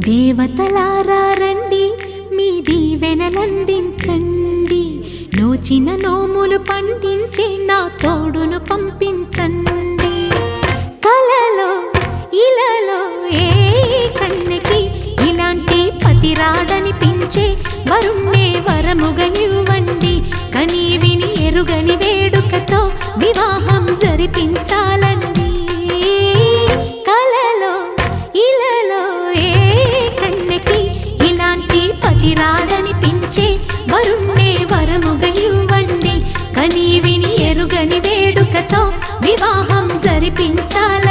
దేవతలారండి మీ దీవెనలందించండి. నోచిన నోములు పండించే నా తోడును పంపించండి. కలలో ఇలలో ఏ కన్నకి ఇలాంటి పతిరాడనిపించే వరుణ్ణే వరముగా ఇవ్వండి. కని విని ఎరుగని వేడుకతో వివాహం జరిపించాలని విని ఎరుగని వేడుకతో వివాహం జరిపించాలి